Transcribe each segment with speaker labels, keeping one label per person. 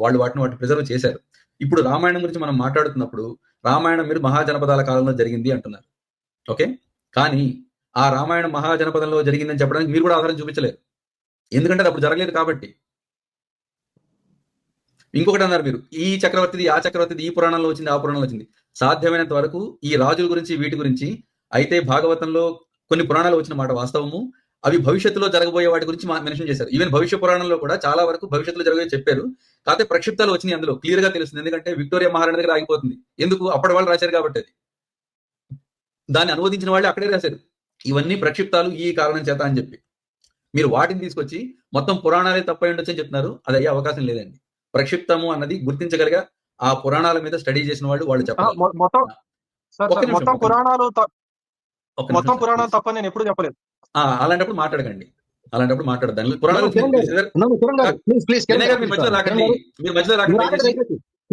Speaker 1: వాళ్ళు వాటిని వాటి ప్రిజర్వ్ చేశారు. ఇప్పుడు రామాయణం గురించి మనం మాట్లాడుతున్నప్పుడు రామాయణం మీరు మహాజనపదాల కాలంలో జరిగింది అంటున్నారు. ఓకే? కానీ ఆ రామాయణం మహాజనపదంలో జరిగిందని చెప్పడానికి మీరు కూడా ఆధారం చూపించలేరు. ఎందుకంటే అది అప్పుడు జరగలేదు కాబట్టి. ఇంకొకటి అన్నారు మీరు ఈ చక్రవర్తిది ఆ చక్రవర్తిది ఈ పురాణంలో వచ్చింది ఆ పురాణంలో వచ్చింది. సాధ్యమైనంత వరకు ఈ రాజుల గురించి వీటి గురించి అయితే భాగవతంలో కొన్ని పురాణాలు వచ్చిన మాట వాస్తవము. అవి భవిష్యత్తులో జరగబోయే వాటి గురించి మెన్షన్ చేశారు. ఈవెన్ భవిష్య పురాణంలో కూడా చాలా వరకు భవిష్యత్తులో జరగబోయే చెప్పారు. కాకపోతే ప్రక్షిప్తాలు వచ్చినాయి అందులో. క్లియర్గా తెలుస్తుంది. ఎందుకంటే విక్టోరియా మహారాణి దగ్గర ఆగిపోతుంది. ఎందుకు? అప్పటి వాళ్ళు రాశారు కాబట్టి అది. దాన్ని అనువదించిన వాళ్ళు అక్కడే రాశారు. ఇవన్నీ ప్రక్షిప్తాలు ఈ కారణం చేత అని చెప్పి. మీరు వాటిని తీసుకొచ్చి మొత్తం పురాణాలే తప్పై ఉండొచ్చు అని చెప్తున్నారు. అది అయ్యే అవకాశం లేదండి. ప్రక్షిప్తము అన్నది గుర్తించగలిగా ఆ పురాణాల మీద స్టడీ చేసిన వాళ్ళు వాళ్ళు చెప్పాలి
Speaker 2: మొ- మొత్తం పురాణాలు మొత్తం. పురాణాలు తప్ప నేను ఎప్పుడు చెప్పలేదు.
Speaker 1: అలాంటప్పుడు మాట్లాడకండి. అలాంటప్పుడు మాట్లాడదాన్ని పురాణాలు
Speaker 3: కిరణ్ గారు,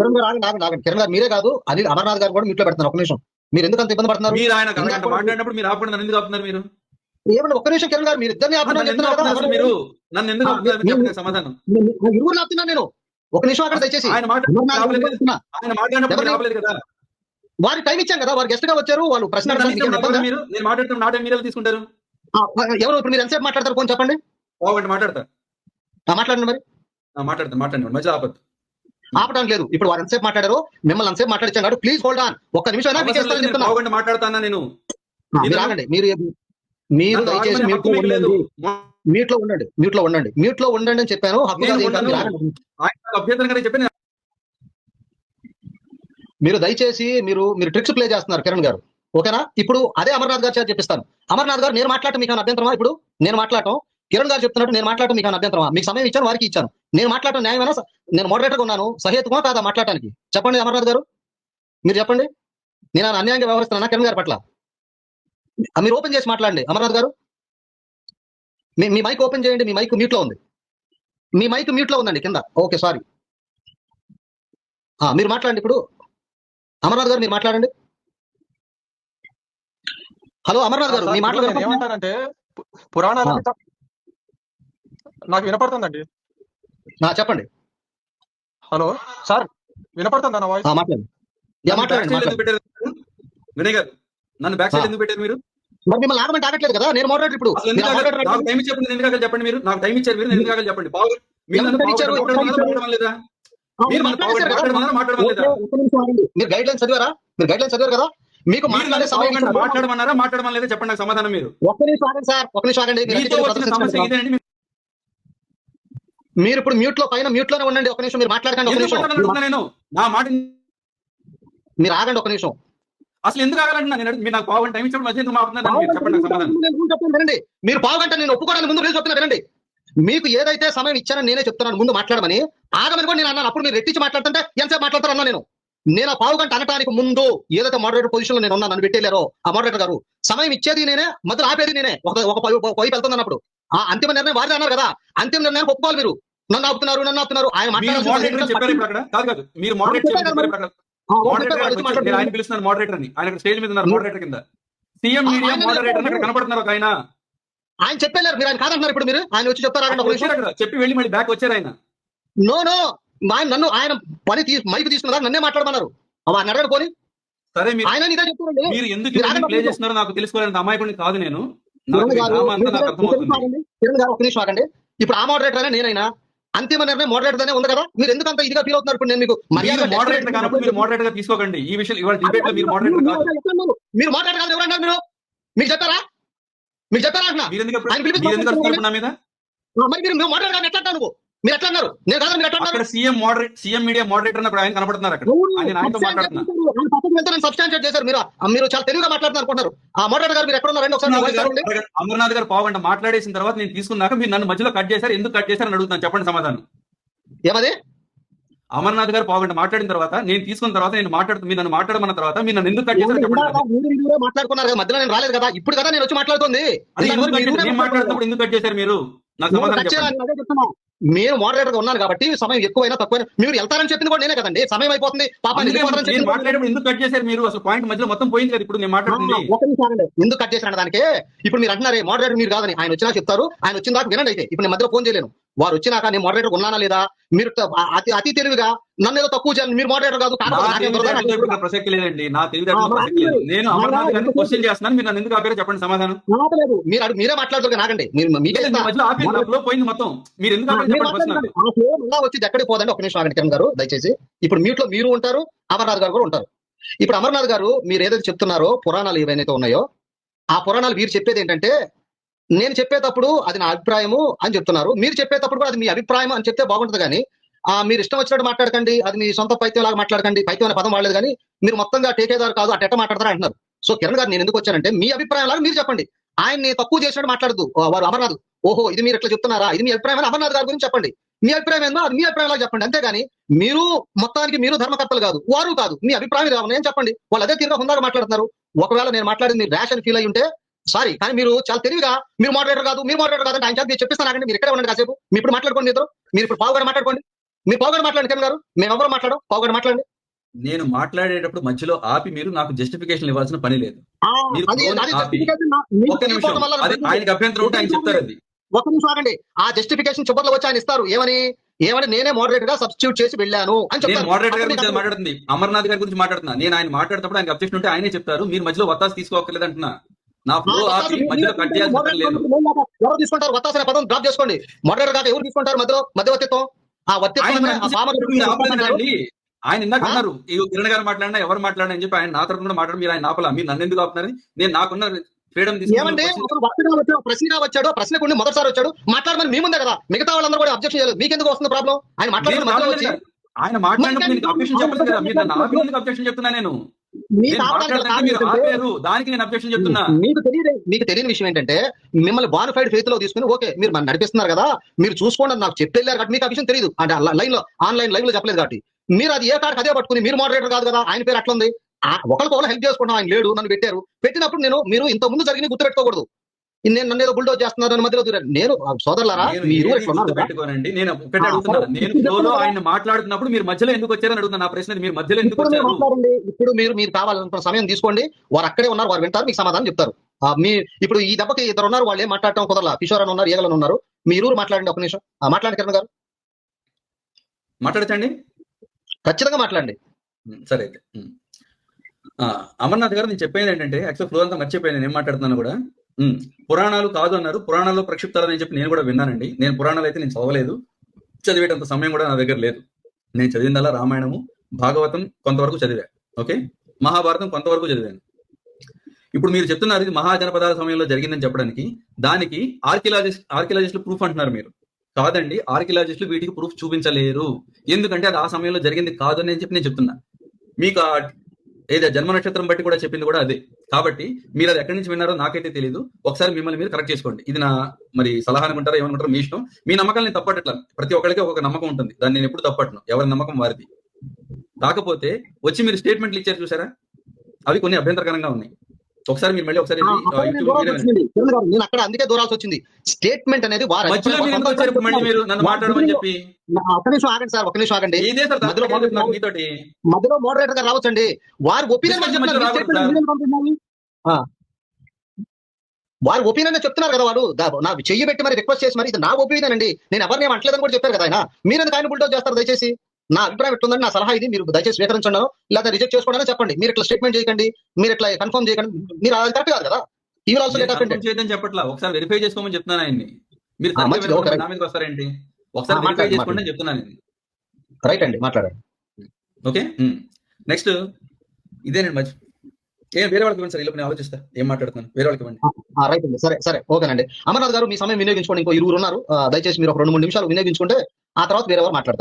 Speaker 1: మీరు
Speaker 3: ఆగండి ఆగండి ఆగండి కిరణ్ గారు కాదు అనిల్ అమర్నాథ్ గారు కూడా మీట్లో పెడుతున్నారు ఒక నిమిషం. మీరు ఎందుకు అంత ఇబ్బంది పడుతున్నారు?
Speaker 1: మీరు ఆయన మాట్లాడినప్పుడు మీరు ఆపండి ఎందుకు ఆపుతున్నారు మీరు?
Speaker 3: ఏమన్నా ఒక్క నిమిషం కిరణ్ గారు మీరు ఇద్దరిని
Speaker 1: ఆపుతున్నారు మీరు? నన్ను ఎందుకు ఆపుతున్నారు సమాధానం.
Speaker 3: ఇరువురు ఆపుతున్నాను నేను. ఒక నిమిషం అక్కడ దయచేసి.
Speaker 1: ఆయన.
Speaker 3: ఆపుతున్నా.
Speaker 1: మాట్లాడినప్పుడు కదా.
Speaker 3: వారికి టైం ఇచ్చాం కదా వారు గెస్ట్గా వచ్చారు వాళ్ళు ప్రశ్న
Speaker 1: మీరు నేను మాట్లాడుతున్న నాటే మీరు తీసుకుంటారు?
Speaker 3: ఎవరు ఇప్పుడు మీరు ఎంతసేపు మాట్లాడతారు? కొంచెం చెప్పండి.
Speaker 1: ఒకటి మాట్లాడతా.
Speaker 3: ఆ, మాట్లాడండి మరి.
Speaker 1: ఆ, మాట్లాడతా మాట్లాడండి మధ్య ఆపద్దు.
Speaker 3: ఆపడం లేదు. ఇప్పుడు వారు ఎంతసేపు మాట్లాడారు మిమ్మల్ని ఎంతసేపు మాట్లాడించాడు ప్లీజ్ హోల్డ్ ఆన్ ఒక్క నిమిషం అయినా
Speaker 1: మాట్లాడతానా నేను?
Speaker 3: ఆ, మీరు మీరు దయచేసి
Speaker 1: మ్యూట్లో
Speaker 3: ఉండండి. మ్యూట్లో ఉండండి మ్యూట్లో ఉండండి అని చెప్పాను. మీరు దయచేసి మీరు మీరు ట్రిక్స్ ప్లే చేస్తున్నారు కిరణ్ గారు. ఓకేనా? ఇప్పుడు అదే అమర్నాథ్ గారు చేత చెప్పిస్తాను. అమర్నాథ్ గారు నేను మాట్లాడటం మీకు అభ్యంతరమా? ఇప్పుడు నేను మాట్లాడటం. కిరణ్ గారు చెప్తున్నట్టు నేను మాట్లాడటం మీకు అభ్యంతరమా? మీకు సమయం ఇచ్చాను వారికి ఇచ్చాను. నేను మాట్లాడటం న్యాయమైనా? నేను మోడరేటర్ ఉన్నాను. సహేతుకమా కాదా మాట్లాడటానికి? చెప్పండి అమర్నాథ్ గారు. మీరు చెప్పండి. నేను ఆయన అన్యాయంగా వ్యవహరిస్తున్నానా కిరణ్ గారి పట్ల? మీరు ఓపెన్ చేసి మాట్లాడండి. అమర్నాథ్ గారు. మీ మీ మైక్ ఓపెన్ చేయండి. మీ మైక్ మ్యూట్లో ఉంది. మీ మైక్ మ్యూట్లో ఉందండి కింద. Okay sorry. మీరు మాట్లాడండి ఇప్పుడు. అమర్నాథ్ గారు మీరు మాట్లాడండి. హలో అమర్నాథ్ గారు మీ మాటలు
Speaker 2: నేను
Speaker 3: వినపడుతున్నాయా?
Speaker 2: ఏమంటానంటే పు- పురాణాలన్నీ త- నాకు వినపడుతుందండి.
Speaker 3: చెప్పండి.
Speaker 2: హలో సార్ వినపడుతుందా నా వాయిస్?
Speaker 3: మాట్లాడండి
Speaker 1: ఎందుకు వినయ్ గారు నన్ను బ్యాక్ సైడ్. ఎందుకు పెట్టారు మీరు?
Speaker 3: మరి మిమ్మల్ని ఆగమంటే ఆగట్లేదు కదా నేను మోడరేటర్ ఇప్పుడు.
Speaker 1: ఎందుకు నాకు టైం ఇచ్చేప్పుడు నేను ఎందుకు ఆగలేదు చెప్పండి మీరు? నాకు టైం ఇచ్చారు మీరు ఎందుకు చెప్పండి. బాగు మీరు నన్ను
Speaker 3: ఇచ్చారు? ఇచ్చారు? ఆ,
Speaker 1: మీరు
Speaker 3: గైడ్ లైన్స్ చదివారా? మీరు గైడ్ లైన్స్ చదివారు కదా? మీకు మాట్లాడే సమయం.
Speaker 1: మాట్లాడమన్నారా? మాట్లాడమనలేదా చెప్పండి నాకు సమాధానం మీరు.
Speaker 3: ఒక్క నిమిషం ఆగండి సార్. నిమిషం ఆగండి. మీరు ఇప్పుడు మ్యూట్లో పైన మ్యూట్లోనే ఉండండి. ఒక నిమిషం మీరు మాట్లాడకండి. ఒక నిమిషం.
Speaker 1: నేను? నా మాట
Speaker 3: మీరు ఆగండి. ఒక నిమిషం.
Speaker 1: అసలు ఎందుకు ఆగాలంటున్నా? నేను మీరు నాకు బాగుండి టైం ఇచ్చినప్పుడు మధ్య చెప్పండి సమాధానం.
Speaker 3: నేను మీరు పావుగంట నేను ఒప్పుకోవడానికి ముందు రీల్ చెప్తున్నా. వినండి. మీకు ఏదైతే సమయం ఇచ్చానో నేనే చెప్తున్నాను. ముందు మాట్లాడమని. ఆగమని కూడా నేను అన్నాను. అప్పుడు మీరు రెట్టించి మాట్లాడుతుంటే ఎంతసేపు మాట్లాడతారు అన్నా నేను. నేను ఆ పావుగంట అనటానికి ముందు ఏదైతే మోడరేటర్ పొజిషన్లో నేను ఉన్నాను నన్ను పెట్టేలేరో ఆ మోడరేటర్ గారు సమయం ఇచ్చేది నేనే మధ్యలో ఆపేది నేనే. ఒక ఒక వైపు వెళ్తుంది అన్నప్పుడు. ఆ అంతిమ నిర్ణయం వారిదే అన్నారు కదా. అంతిమ నిర్ణయం ఒప్పుకోవాలి మీరు. నన్ను ఆపుతున్నారు నన్ను ఆపుతున్నారు. ఆయన మాట్లాడుతున్నారు.
Speaker 1: ఆయన పిలుస్తున్నాను మోడరేటర్ అని ఆయన ఇక్కడ స్టేజ్ మీద ఉన్నారు మోడరేటర్ కింద. సీఎం
Speaker 3: ఆ,
Speaker 1: మీడియా
Speaker 3: ఆయన
Speaker 1: మోడరేటర్ అక్కడ ఒక ఆయన.
Speaker 3: ఆయన చెప్పలేరు. మీరు ఆయన కాదంటున్నారు ఇప్పుడు మీరు. ఆయన వచ్చి చెప్తారా?
Speaker 1: చెప్పి వెళ్ళి మళ్ళీ బ్యాక్ వచ్చారు ఆయన.
Speaker 3: No no. నన్ను ఆయన పని తీ మైక్ తీసుకున్నారు? నన్నే మాట్లాడమన్నారు. అవ ఆయన అడగడు పోని.
Speaker 1: సరే
Speaker 3: ఆయన ఇదే చెప్తారండి
Speaker 1: మీరు ఎందుకు ప్లే చేస్తున్నారో నాకు తెలుసుకోవాలంటే అమాయకుడిని కాదు నేను.
Speaker 3: ఒక నిమిషం ఆగండి. ఇప్పుడు ఆ మోడరేటర్ అనే నేనైనా అంతిమ నిర్ణయం మోడరేటర్ అనే ఉంది కదా? మీరు ఎందుకు అంత ఇదిగా ఫీల్ అవుతున్నారు ఇప్పుడు నేను మీకు మర్యాద
Speaker 1: మీరు మోడరేటర్ మీరు మోడరేటర్గా తీసుకోకండి. ఈ విషయం ఇవాళ డిబేట్లో మీరు మోడరేటర్ కాదు.
Speaker 3: మీరు మోడరేటర్ కాదు ఎవరన్నారు మీరు? మీకు చెప్పారా మీకు అంటున్నా
Speaker 1: మీరు ఎందుకు
Speaker 3: ఆయన
Speaker 1: మీరు మీద?
Speaker 3: మరి మీరు మోడరేటర్ ఎట్లా నువ్వు? మీరు ఎట్లా అన్నారు? నేను కాదు మీరు ఎట్లా అన్నారు?
Speaker 1: CM moderate CM media moderator అన్నప్పుడు ఆయన కనపడుతున్నారు అక్కడ. ఆయన ఆయనతో
Speaker 3: సబ్స్టాన్షియేట్ చేశారు. మీరు మీరు చాలా తెలివిగా మాట్లాడుతున్నారు అనుకుంటున్నారు. ఆ మోడరేటర్ గారు మీరు ఎక్కడ ఉన్నారండి ఒకసారి
Speaker 1: అమర్నాథ్ గారు పావుగంట మాట్లాడేసిన తర్వాత నేను తీసుకున్నాక మీరు నన్ను మధ్యలో కట్ చేశారు. ఎందుకు కట్ చేశారని అడుగుతాను చెప్పండి సమాధానం.
Speaker 3: ఏమది?
Speaker 1: అమర్నాథ్ గారు పావుగంట మాట్లాడిన తర్వాత నేను తీసుకున్న తర్వాత నేను మాట్లాడుతూ మీరు నన్ను మాట్లాడమన్న తర్వాత మీరు నన్ను ఎందుకు కట్ చేశారు
Speaker 3: మాట్లాడుకున్నారు మధ్యలో నేను రాలేదు కదా. ఇప్పుడు కదా నేను వచ్చి మాట్లాడుతుంది.
Speaker 1: చేశారు? మాట్లాడుతున్నప్పుడు ఎందుకు కట్ చేశారు మీరు? నాకు
Speaker 3: నేను
Speaker 1: సమాధానం
Speaker 3: కట్
Speaker 1: చెప్పండి.
Speaker 3: చేయాలని అదే చెప్తున్నా. మీరు మోడరేటర్గా ఉన్నాను కాబట్టి సమయం ఎక్కువైనా తక్కువైనా మీరు వెళ్తారని చెప్పింది కూడా నేనే కదండి. సమయం అయిపోతుంది. పాప
Speaker 1: అందుకే నేను మాట్లాడేటప్పుడు ఎందుకు కట్ చేశారు మీరు? అసలు పాయింట్ మధ్యలో మొత్తం పోయింది కదా ఇప్పుడు నేను మాట్లాడుతుంది.
Speaker 3: ఒక నిమిషం ఆగండి. ఎందుకు కట్ చేశాను దానికి? ఇప్పుడు మీరు అంటున్నారే మోడరేటర్ మీరు కాదని. ఆయన వచ్చినా చెప్తారు. ఆయన వచ్చిన దాకా వినండి అయితే. ఇప్పుడు నేను మధ్యలో ఫోన్ చేయలేను. వారు వచ్చినాక నేను మోడరేటర్ ఉన్నానా లేదా? మీరు అతి అతి తెలివిగా నన్ను ఏదో తక్కువ చేయాలి మీరు మోడరేటర్ కాదు
Speaker 1: ప్రసక్తి లేదండి. నా నేను అమర్నాథ్ గారిని
Speaker 3: ఎందుకు-
Speaker 1: క్వశ్చన్ చేస్తున్నాను. మీరు నన్ను ఎందుకు ఆపారో చెప్పండి సమాధానం.
Speaker 3: మీరు మాట్లాడుతారు నాకండి మీరు మీకే
Speaker 1: పోయింది మొత్తం. మీరు ఎందుకు
Speaker 3: వచ్చి ఎక్కడికి పోదండి? ఒక నిమిషం ఆగండి కిరణ్ గారు దయచేసి. ఇప్పుడు మ్యూట్లో మీరు ఉంటారు అమర్నాథ్ గారు కూడా ఉంటారు. ఇప్పుడు అమర్నాథ్ గారు మీరు ఏదైతే చెప్తున్నారో పురాణాలు ఏవైతే ఉన్నాయో ఆ పురాణాలు మీరు చెప్పేది ఏంటంటే నేను చెప్పేటప్పుడు అది నా అభిప్రాయము అని చెప్తున్నారు. మీరు చెప్పేటప్పుడు కూడా అది మీ అభిప్రాయం అని చెప్తే బాగుంటుంది కానీ ఆ మీరు ఇష్టం వచ్చినట్టు మాట్లాడకండి అది మీ సొంత పైత్యం లాగా మాట్లాడకండి పైత్యం అనే పదం వాడలేదు కానీ మీరు మొత్తంగా టేకేదారు కాదు అట్ట మాట్లాడతారు అంటున్నారు. సో కిరణ్ గారు నేను ఎందుకు వచ్చానంటే మీ అభిప్రాయం లాగా మీరు చెప్పండి. ఆయన్ని తక్కువ చేసినట్టు మాట్లాడదు వారు అమర్నాథ్. ఓహో ఇది మీరు ఇట్లా చెప్తున్నారా? ఇది మీ అభిప్రాయం అని అమర్నాథ్ గారి గురించి చెప్పండి. మీ అభిప్రాయం ఏందో అది మీ అభిప్రాయం లాగా చెప్పండి. అంతేగాని మీరు మొత్తానికి మీరు ధర్మకర్తలు కాదు వారు కాదు మీ అభిప్రాయం కావాలి నేను చెప్పండి. వాళ్ళు అదే తీరుగా హుందాగా మాట్లాడుతున్నారు. ఒకవేళ నేను మాట్లాడింది మీరు ర్యాష్ అని ఫీల్ అయ్యి ఉంటే సారీ కానీ మీరు చాలా తెలివిగా మీరు మోడరేటర్ కాదు మీరు మోడరేటర్ కాదు ఆయన చేత చెప్పిస్తాను ఆగండి మీరు ఇక్కడే ఉండండి కాసేపు. మీరు ఇప్పుడు మాట్లాడుకోండి ఇద్దరు. మీరు ఇప్పుడు పావుగడ మాట్లాడుకోండి. మీరు పావుగడ మాట్లాడండి కిరణ్ గారు మేము ఎవరు మాట్లాడడం పావుగడ మాట్లాడండి.
Speaker 1: నేను మాట్లాడేటప్పుడు మధ్యలో ఆపి మీరు నాకు జస్టిఫికేషన్ ఇవ్వాల్సిన పని లేదు. ఆయనకి అభ్యంతరం ఉంటే ఆయన చెప్తారు అది.
Speaker 3: ఒక నిమిషం ఆగండి. ఆ జస్టిఫికేషన్ చివరిలో వచ్చి ఆయన ఇస్తారు. ఏమని? ఏమని? నేనే మోడరేటర్గా సబ్స్టిట్యూట్ చేసి వెళ్ళాను అని చెప్తారు.
Speaker 1: మోడరేటర్ గారి గురించి మాట్లాడుతుంది. అమర్నాథ్ గారి గురించి మాట్లాడుతున్నా. నేను ఆయన మాట్లాడేటప్పుడు ఆయనకి అబ్జెక్షన్ ఉంటే ఆయనే చెప్తారు. మీరు మధ్యలో వత్తాసు తీసుకోవట్లేదు అంటున్నా. నా ఫ్లో ఆపి మధ్యలో కట్ చేయాల్సిన పని లేదు.
Speaker 3: ఎవరు తీసుకుంటారు? వత్తాసనే పదం డ్రాప్ చేసుకోండి. మోడరేటర్ కాక ఎవరు తీసుకుంటారు మధ్యలో? మధ్యవర్తిత్వం ఆ వర్తిత్వం.
Speaker 1: ఆయన ఇందాక? అన్నారు ఈ కిరణ్ గారు మాట్లాడినా ఎవరు మాట్లాడినా అని చెప్పి ఆయన నా తరఫున కూడా మాట్లాడి మీరు ఆయన ఆపలా. మీరు నన్ను ఎందుకు ఆపుతున్నారు నేను నాకున్న ఫ్రీడమ్
Speaker 3: ఏమంటే అతను వక్తగా వచ్చాడు ప్రశ్నగా వచ్చాడు ప్రశ్నకు ఉండి మొదటిసారి వచ్చాడు. మాట్లాడమని మీ ముందే కదా. మిగతా వాళ్ళందరూ కూడా అబ్జెక్షన్ చేయలేదు. మీకు ఎందుకు వస్తుంది ప్రాబ్లం ఆయన మాట్లాడిన
Speaker 1: ఆయన మాట్లాడినప్పుడు నేను అబ్జెక్షన్ చెప్పలేదు కదా. మీరు నన్ను ఆపి ఎందుకు అబ్జెక్షన్ చెప్తున్నా నేను? దానికి నేను అబ్జెక్షన్ చెప్తున్నా.
Speaker 3: మీకు తెలియదు మీకు తెలియని విషయం ఏంటంటే మిమ్మల్ని బానిఫైడ్ ఫెయిత్లో తీసుకుని ఓకే మీరు మన నడిపిస్తున్నారు కదా మీరు చూసుకోండి నాకు చెప్పి వెళ్ళారు కాబట్టి మీకు ఆ విషయం తెలియదు అంటే లైన్లో ఆన్లైన్ లైవ్లో చెప్పలేదు కాబట్టి. మీరు అది ఏ కాడికి అదే పట్టుకుని మీరు మోడరేటర్ కాదు కదా ఆయన పేరు అట్లా ఉంది ఒకరికి ఒకరు హెల్ప్ చేసుకుంటాం ఆయన లేడు నన్ను పెట్టారు. పెట్టినప్పుడు నేను మీరు ఇంత ముందు జరిగిన గుర్తుపెట్టుకోకూడదు. నేను నన్ను ఏదో బుల్డోజ్ చేస్తున్నారు అని మధ్యలో నేను సోదరులారా మీరు
Speaker 1: గుర్తుపెట్టుకోనండి. నేను ఒకటే
Speaker 3: ఆ,
Speaker 1: అడుగుతున్నా.
Speaker 3: సరే.
Speaker 1: నేను ఫ్లోలో. ఆయన మాట్లాడుతున్నప్పుడు మీరు మధ్యలో ఎందుకు వచ్చారని అడుగుతున్నా. నా ప్రశ్న మీరు మధ్యలో ఎందుకు
Speaker 3: ఇప్పుడు మీరు
Speaker 1: వచ్చారు?
Speaker 3: మాట్లాడండి. ఇప్పుడు మీరు మీరు కావాలంటున్న సమయం తీసుకోండి. వారు అక్కడే ఉన్నారు. వారు వింటారు. మీకు సమాధానం చెప్తారు. మీ ఇప్పుడు ఈ దెబ్బకి ఇద్దరు ఉన్నారు. వాళ్ళు ఏం మాట్లాడటం కుదరలా? కిషోర్ అని ఉన్నారు. ఏగలని ఉన్నారు. మీ ఇరువురు మాట్లాడండి ఒక నిమిషం. ఆ, మాట్లాడండి కిరణ్ గారు.
Speaker 1: మాట్లాడచ్చండి?
Speaker 3: ఖచ్చితంగా మాట్లాడండి.
Speaker 1: సరే అయితే. అమర్నాథ్ గారు నేను చెప్పేది ఏంటంటే యాక్చువల్ ఫ్లో అంతా మర్చిపోయాను. నేను ఏం మాట్లాడుతున్నాను కూడా. పురాణాలు కాదు అన్నారు పురాణాల్లో ప్రక్షిప్తాలు అని చెప్పి నేను కూడా విన్నానండి. నేను పురాణాలు అయితే నేను చదవలేదు. చదివేటంత సమయం కూడా నా దగ్గర లేదు. నేను చదివిందల్లా రామాయణము భాగవతం కొంతవరకు చదివా. ఓకే? మహాభారతం కొంతవరకు చదివాను. ఇప్పుడు మీరు చెప్తున్నారు ఇది మహాజనపదాల సమయంలో జరిగిందని చెప్పడానికి. దానికి ఆర్కియాలజిస్ట్ ఆర్కియాలజిస్టులు ప్రూఫ్ అంటున్నారు మీరు. కాదండి ఆర్కియాలజిస్టులు వీటికి ప్రూఫ్ చూపించలేరు. ఎందుకంటే అది ఆ సమయంలో జరిగింది కాదు అని చెప్పి నేను చెప్తున్నా. మీకు ఏదో జన్మ నక్షత్రం బట్టి కూడా చెప్పింది కూడా అదే. కాబట్టి మీరు అది ఎక్కడి నుంచి విన్నారో నాకైతే తెలియదు ఒకసారి మిమ్మల్ని మీరు కరెక్ట్ చేసుకోండి. ఇది నా మరి సలహా అనుకుంటారా ఏమనుకుంటారో మీ ఇష్టం. మీ నమ్మకాలు నేను తప్పట్లా ప్రతి ఒక్కరికి ఒక నమ్మకం ఉంటుంది. దాన్ని నేను ఎప్పుడు తప్పట్ను. ఎవరి నమ్మకం వారిది. కాకపోతే వచ్చి మీరు స్టేట్మెంట్లు ఇచ్చారు చూసారా? అవి కొన్ని అభ్యంతరకరంగా ఉన్నాయి. ఒకసారి మీరు మళ్ళీ ఒకసారి
Speaker 3: నేను అక్కడ అందుకే దూరాల్సి వచ్చింది. స్టేట్మెంట్ అనేది వారు
Speaker 1: మాట్లాడమని చెప్పి.
Speaker 3: ఒక నిమిషం ఆగండి సార్ ఒక నిమిషం ఆగండి. మధ్యలో మోడరేటర్ గారు రావచ్చండి. వారి ఒపీనియన్ వారి ఒపీనియన్ చెప్తున్నారు కదా వాడు నా చెయ్యి పెట్టి మరి రిక్వెస్ట్ చేసి మరి ఇది నా ఒపీనియన్ అండి. నేను ఎవరిని అంటలేదని కూడా చెప్పారు కదా ఆయన. మీరు ఎందుకు ఆయన బుల్డోజ్ చేస్తారు దయచేసి? నా అభిప్రాయం ఎట్టుందని నా సలహా ఇది. మీరు దయచేసి స్వీకరించండి లేదా రిజెక్ట్ చేసుకోండి చెప్పండి. మీరు ఇట్లా స్టేట్మెంట్ చేయకండి. మీరు ఇట్లా కన్ఫర్మ్ చేయకండి. మీరు అది కరెక్ట్ కాదు కదా. ఈ ఆల్సో
Speaker 1: confirm చేయొద్దని చెప్పట్లా. ఒకసారి వెరిఫై చేసుకోమని చెప్తున్నాను ఆయన్ని. మీరు. నా మీదకి ఒకసారి వెరిఫై చేసుకోండి చెప్తున్నాను నేను.
Speaker 3: రైట్ అండి మాట్లాడండి.
Speaker 1: ఓకే? నెక్స్ట్ ఇదేనండి మధ్య ఏం వేరే వాళ్ళకి ఇవ్వండి సార్. ఇలా నేను ఆలోచిస్తా. ఏం మాట్లాడుతున్నాను? వేరే వాళ్ళకి ఇవ్వండి.
Speaker 3: రైట్ అండి. సరే సరే. ఓకేనండి. అమర్నాథ్ గారు మీ సమయం వినియోగించుకోండి. ఇంకో ఇరువురు ఉన్నారు. దయచేసి మీరు ఒక రెండు మూడు నిమిషాలు వినియోగించుకుంటే ఆ తర్వాత వేరే వారు మాట్లాడతారు.